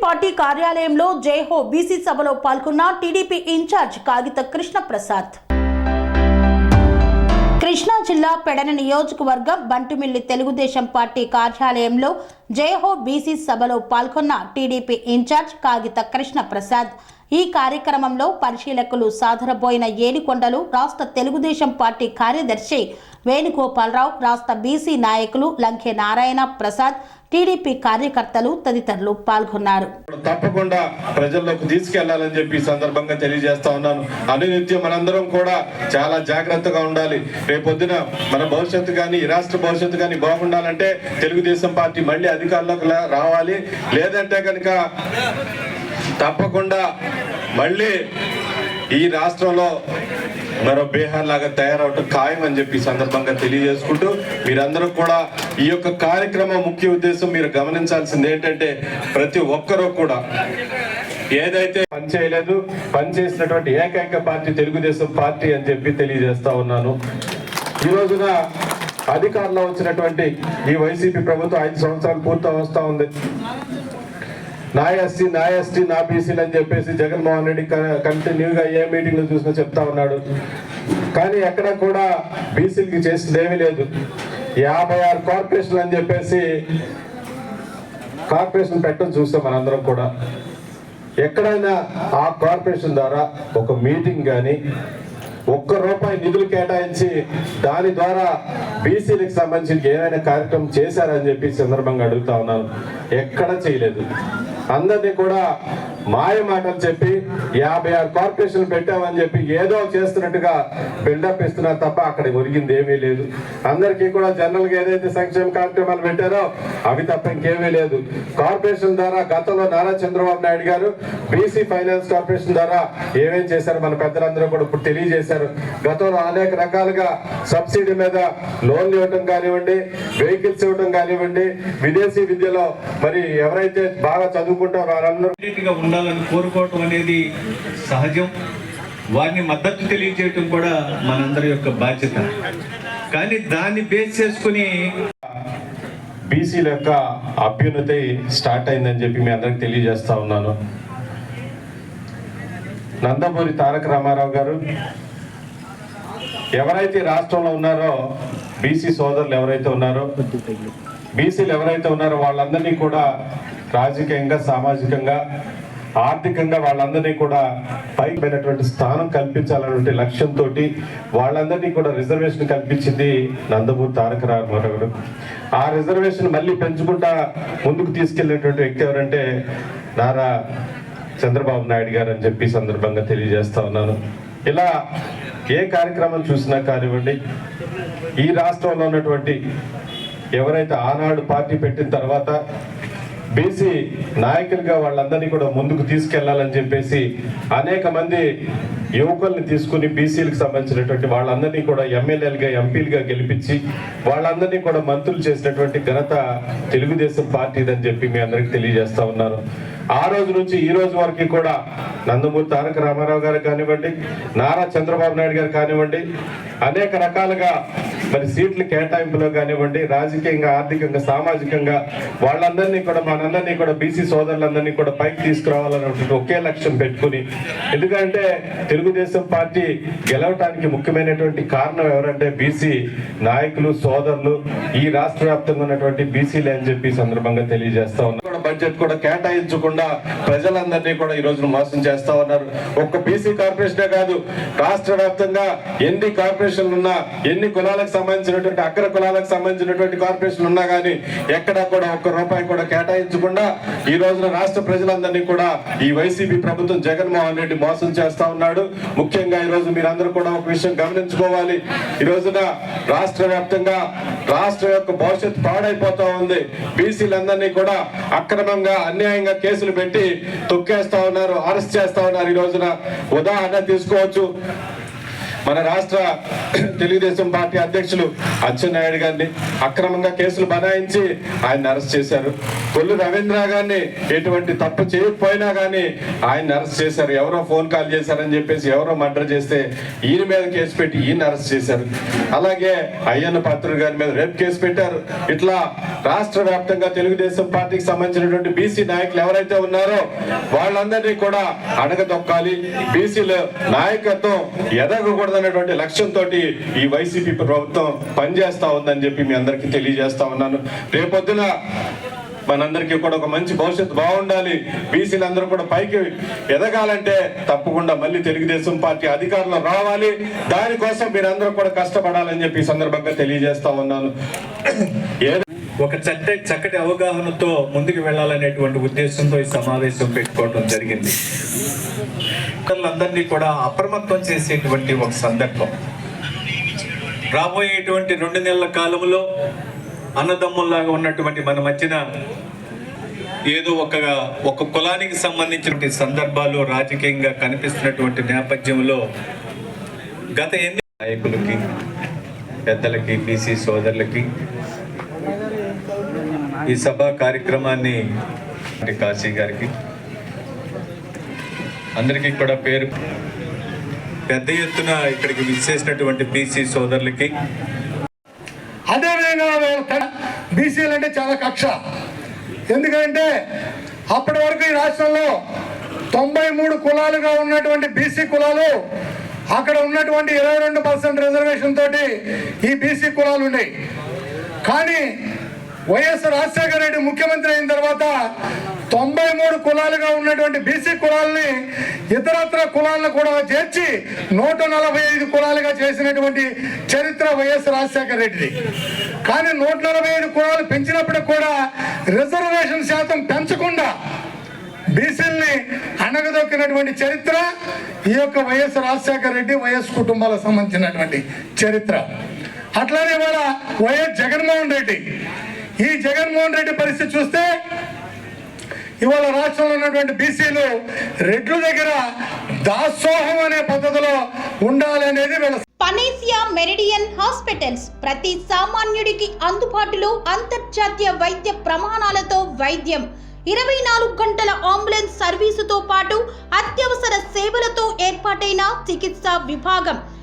Party కార్యాలయంలో Jai Ho BC సభలో పాల్గొన్న టీడీపీ ఇన్ఛార్జ్ కాగిత కృష్ణ ప్రసాద్ కృష్ణా జిల్లా పెడన నియోజకవర్గం బంటుమిల్లి తెలుగుదేశం పార్టీ కార్యాలయంలో జయహో బీసీ సభలో పాల్గొన్న టీడీపీ ఇన్ఛార్జ్ కాగిత కృష్ణ ప్రసాద్ ఈ కార్యక్రమంలో పరిశీలకులు సాదరబోయిన ఏడికొండలు రాష్ట్ర తెలుగుదేశం పార్టీ కార్యదర్శి వేణుగోపాలరావు రాష్ట్ర బీసీ నాయకులు లంకె నారాయణ ప్రసాద్ టీడీపీ కార్యకర్తలు తదితరులు పాల్గొన్నారు. తప్పకుండా ప్రజల్లోకి తీసుకెళ్ళాలని చెప్పి సందర్భంగా తెలియజేస్తా ఉన్నాను. అనునిత్యం మనందరం కూడా చాలా జాగ్రత్తగా ఉండాలి. రేపొద్దున మన భవిష్యత్తు కానీ ఈ రాష్ట్ర భవిష్యత్తు కానీ బాగుండాలంటే తెలుగుదేశం పార్టీ మళ్ళీ అధికారంలోకి రావాలి. లేదంటే కనుక తప్పకుండా మళ్ళీ ఈ రాష్ట్రంలో మరో బీహార్ లాగా తయారవటం ఖాయం అని చెప్పి సందర్భంగా తెలియజేసుకుంటూ మీరందరూ కూడా ఈ యొక్క కార్యక్రమం ముఖ్య ఉద్దేశం మీరు గమనించాల్సింది ఏంటంటే ప్రతి ఒక్కరూ కూడా ఏదైతే పని చేయలేదు పనిచేసినటువంటి ఏకైక పార్టీ తెలుగుదేశం పార్టీ అని చెప్పి తెలియజేస్తా ఉన్నాను. ఈ రోజున అధికారంలో వచ్చినటువంటి ఈ వైసీపీ ప్రభుత్వం ఐదు సంవత్సరాలు పూర్తి వస్తూ ఉంది. నా ఎస్సీ నా ఎస్టీ నా బీసీలు అని చెప్పేసి జగన్మోహన్ రెడ్డి కంటిన్యూగా ఏ మీటింగ్లో చూసినా చెప్తా ఉన్నాడు. కానీ ఎక్కడ కూడా బీసీలకి చేసింది లేదు. యాభై ఆరు కార్పొరేషన్లు అని చెప్పేసి కార్పొరేషన్ పెట్టడం చూస్తాం మనందరం కూడా. ఎక్కడైనా ఆ కార్పొరేషన్ ద్వారా ఒక మీటింగ్ కానీ ఒక్క రూపాయి నిధులు కేటాయించి దాని ద్వారా బీసీలకు సంబంధించి ఏమైనా కార్యక్రమం చేశారని చెప్పి సందర్భంగా అడుగుతా ఉన్నాను. ఎక్కడ చేయలేదు. అందరినీ కూడా మాయ మాటలు చెప్పి యాభై ఆరు కార్పొరేషన్లు పెట్టామని చెప్పి ఏదో చేస్తున్నట్టుగా బిల్డప్ ఇస్తున్నారు తప్ప అక్కడ ఒరిగింది ఏమీ లేదు. అందరికీ కూడా జనరల్గా ఏదైతే సంక్షేమ కార్యక్రమాలు పెట్టారో అవి తప్ప ఇంకేమీ లేదు. కార్పొరేషన్ ద్వారా గతంలో నారా చంద్రబాబు నాయుడు గారు బీసీ ఫైనాన్స్ కార్పొరేషన్ ద్వారా ఏమేం చేశారు మన పెద్దలందరూ కూడా ఇప్పుడు తెలియజేశారు. గతంలో అనేక రకాలుగా సబ్సిడీ మీద లోన్లు ఇవ్వటం కానివ్వండి వెహికల్స్ ఇవ్వటం కానివ్వండి విదేశీ విద్యలో మరి ఎవరైతే బాగా చదువుకుంటారో వారందరూ గా ఉండాలని కోరుకోవటం అనేది సహజం. వారిని మద్దతు తెలియజేయటం కూడా మనందరి యొక్క బాధ్యత. కానీ దాన్ని బేస్ చేసుకుని బీసీల యొక్క అభ్యున్నతి స్టార్ట్ అయిందని చెప్పి మీ అందరికి తెలియజేస్తా ఉన్నాను. నందమూరి తారక రామారావు గారు ఎవరైతే రాష్ట్రంలో ఉన్నారో బీసీ సోదరులు ఎవరైతే ఉన్నారో బీసీలు ఎవరైతే ఉన్నారో వాళ్ళందరినీ కూడా రాజకీయంగా సామాజికంగా ఆర్థికంగా వాళ్ళందరినీ కూడా పైపోయినటువంటి స్థానం కల్పించాలన్నటువంటి లక్ష్యంతో వాళ్ళందరినీ కూడా రిజర్వేషన్ కల్పించింది నందమూరి తారక రామారావు గారు. ఆ రిజర్వేషన్ మళ్ళీ పెంచుకుంటా ముందుకు తీసుకెళ్ళినటువంటి వ్యక్తి ఎవరంటే నారా చంద్రబాబు నాయుడు గారు అని చెప్పి సందర్భంగా తెలియజేస్తా ఉన్నాను. ఇలా ఏ కార్యక్రమం చూసినా కానివ్వండి ఈ రాష్ట్రంలో ఉన్నటువంటి ఎవరైతే ఆనాడు పార్టీ పెట్టిన తర్వాత బీసీ నాయకులుగా వాళ్ళందరినీ కూడా ముందుకు తీసుకెళ్ళాలని చెప్పేసి అనేక మంది యువకుల్ని తీసుకుని బీసీలకు సంబంధించినటువంటి వాళ్ళందరినీ కూడా ఎమ్మెల్యేలుగా ఎంపీలుగా గెలిపించి వాళ్ళందరినీ కూడా మంత్రులు చేసినటువంటి ఘనత తెలుగుదేశం పార్టీదని చెప్పి మీ అందరికి తెలియజేస్తా ఉన్నాను ఆ రోజు నుంచి ఈ రోజు వరకు కూడా నందమూరి తారక రామారావు గారు కానివ్వండి నారా చంద్రబాబు నాయుడు గారు కానివ్వండి అనేక రకాలుగా మరి సీట్ల కేటాయింపులో కానివ్వండి రాజకీయంగా ఆర్థికంగా సామాజికంగా వాళ్ళందరినీ కూడా మనందరినీ కూడా బీసీ సోదరులందరినీ కూడా పైకి తీసుకురావాలన్నటువంటి ఒకే లక్ష్యం పెట్టుకుని ఎందుకంటే తెలుగుదేశం పార్టీ గెలవటానికి ముఖ్యమైనటువంటి కారణం ఎవరంటే బీసీ నాయకులు సోదరులు ఈ రాష్ట్ర వ్యాప్తంగా ఉన్నటువంటి బీసీలే అని చెప్పి సందర్భంగా తెలియజేస్తా బడ్జెట్ కూడా కేటాయించకుండా ప్రజలందరినీ కూడా ఈ రోజున మోసం చేస్తా ఉన్నారు. ఒక్క బీసీ కార్పొరేషనే కాదు రాష్ట్ర వ్యాప్తంగా ఎన్ని కార్పొరేషన్లు ఉన్నా ఎన్ని కులాలకు సంబంధించినటువంటి అగ్ర కులాలకు సంబంధించినటువంటి కార్పొరేషన్లు ఉన్నా కానీ ఎక్కడా కూడా ఒక్క రూపాయి కూడా కేటాయించకుండా ఈ రోజున రాష్ట్ర ప్రజలందరినీ కూడా ఈ వైసీపీ ప్రభుత్వం జగన్మోహన్ రెడ్డి మోసం చేస్తా ఉన్నాడు. ముఖ్యంగా ఈ రోజు మీరందరూ కూడా ఒక విషయం గమనించుకోవాలి. ఈ రోజున రాష్ట్ర వ్యాప్తంగా రాష్ట్ర యొక్క భవిష్యత్తు పాడైపోతా ఉంది. బీసీలందరినీ కూడా అక్రమంగా అన్యాయంగా కేసులు పెట్టి తొక్కేస్తా ఉన్నారు అరెస్ట్ చేస్తా ఉన్నారు. ఈ రోజున ఉదాహరణ తీసుకోవచ్చు. మన రాష్ట్ర తెలుగుదేశం పార్టీ అధ్యక్షులు అచ్చెన్నాయుడు గారిని అక్రమంగా కేసులు బనాయించి ఆయన అరెస్ట్ చేశారు. కొల్లు రవీంద్ర గారిని ఎటువంటి తప్పు చేయకపోయినా కానీ ఆయన అరెస్ట్ చేశారు. ఎవరో ఫోన్ కాల్ చేశారని చెప్పేసి ఎవరో మర్డర్ చేస్తే ఈయన మీద కేసు పెట్టి ఈయన అరెస్ట్ చేశారు. అలాగే అయ్యన్న పాత్రుడు గారి మీద రేపు కేసు పెట్టారు. ఇట్లా రాష్ట్ర వ్యాప్తంగా తెలుగుదేశం పార్టీకి సంబంధించినటువంటి బీసీ నాయకులు ఎవరైతే ఉన్నారో వాళ్ళందరినీ కూడా అడగదొక్కాలి బీసీల నాయకత్వం చేయకూడదనేటువంటి లక్ష్యంతో ఈ వైసీపీ ప్రభుత్వం పనిచేస్తా ఉందని చెప్పి మీ అందరికీ తెలియజేస్తా ఉన్నాను. రేపొద్దున మనందరికీ కూడా ఒక మంచి భవిష్యత్తు బాగుండాలి. బీసీలు అందరూ కూడా పైకి ఎదగాలంటే తప్పకుండా మళ్ళీ తెలుగుదేశం పార్టీ అధికారంలో రావాలి. దానికోసం మీరందరూ కూడా కష్టపడాలని చెప్పి ఈ సందర్భంగా తెలియజేస్తా ఉన్నాను. ఏదో ఒక చట్ట చక్కటి అవగాహనతో ముందుకు వెళ్ళాలనేటువంటి ఉద్దేశంతో ఈ సమావేశం పెట్టుకోవడం జరిగింది. అందరినీ కూడా అప్రమత్తం చేసేటువంటి ఒక సందర్భం. రాబోయేటువంటి రెండు నెలల కాలంలో అన్నదమ్ముల్లాగా ఉన్నటువంటి మన మధ్యన ఏదో ఒక ఒక కులానికి సంబంధించినటువంటి సందర్భాలు రాజకీయంగా కనిపిస్తున్నటువంటి నేపథ్యంలో గత ఎన్ని నాయకులకి పెద్దలకి బీసీ సోదరులకి ఈ సభా కార్యక్రమాన్ని కాశీ గారికి. అందరికీ కూడా పేరు. పెద్ద ఎత్తున ఇక్కడికి విచ్చేసినటువంటి బీసీ సోదరులకి. అదేవిధంగా బీసీలు అంటే చాలా కక్ష. ఎందుకంటే అప్పటి వరకు ఈ రాష్ట్రంలో తొంభై మూడు కులాలుగా ఉన్నటువంటి బీసీ కులాలు అక్కడ ఉన్నటువంటి ఇరవై రెండు పర్సెంట్ రిజర్వేషన్ తోటి ఈ బీసీ కులాలు ఉన్నాయి. కానీ వైఎస్ రాజశేఖర రెడ్డి ముఖ్యమంత్రి అయిన తర్వాత తొంభై మూడు కులాలుగా ఉన్నటువంటి బీసీ కులాలని ఇతరత్ర కులాలను కూడా చేర్చి నూట నలభై ఐదు కులాలుగా చేసినటువంటి చరిత్ర వైఎస్ రాజశేఖర రెడ్డిది. కానీ నూట నలభై ఐదు కులాలు పెంచినప్పటికి కూడా రిజర్వేషన్ శాతం పెంచకుండా బీసీల్ని అణగదొక్కినటువంటి చరిత్ర ఈ యొక్క వైఎస్ రాజశేఖర రెడ్డి వైఎస్ కుటుంబాలకు సంబంధించినటువంటి చరిత్ర. అట్లానే ఇవాళ వైఎస్ జగన్మోహన్ రెడ్డి ఈ జగన్మోహన్ రెడ్డి పరిస్థితి చూస్తే ఇవాళ రాష్ట్రంలో ఉన్నటువంటి బీసీలు రెడ్ల దగ్గర దాసోహం అనే పద్ధతిలో ఉండాలి అనేది వీళ్ళ పనేసియా మెరిడియన్ హాస్పిటల్స్ ప్రతి సామాన్యుడికి అందుబాటులో అంతర్జాతీయ వైద్య ప్రమాణాలతో వైద్యం. ఇరవై నాలుగు గంటల అంబులెన్స్ సర్వీసుతో పాటు అత్యవసర సేవలతో ఏర్పాటైన చికిత్సా విభాగం.